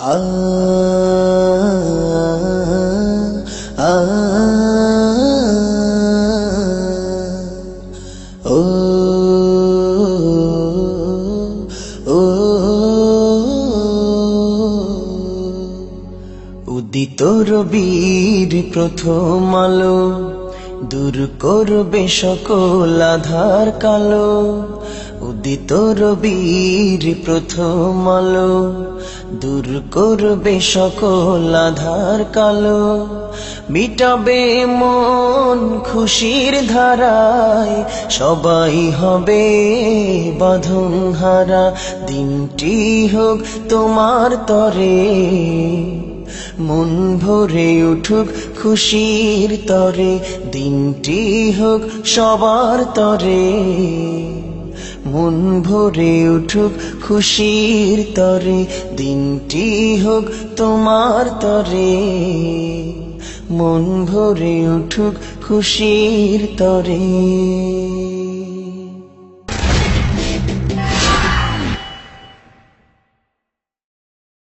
উদিত রবির প্রথম আলো দূর করবে সকল আধার কালো। উদিত রবির প্রথম আলো। দূর করবে সকল আধার কালো। মিটাবে মন খুশির ধারায়, সবাই হবে বাঁধন হারা। দিনটি হোক তোমার তরে। মন ভরে উঠুক খুশির তরে, দিনটি হোক সবার তরে। মন ভরে উঠুক খুশির তরে, দিনটি হোক তোমার তরে। মন ভরে উঠুক খুশির তরে।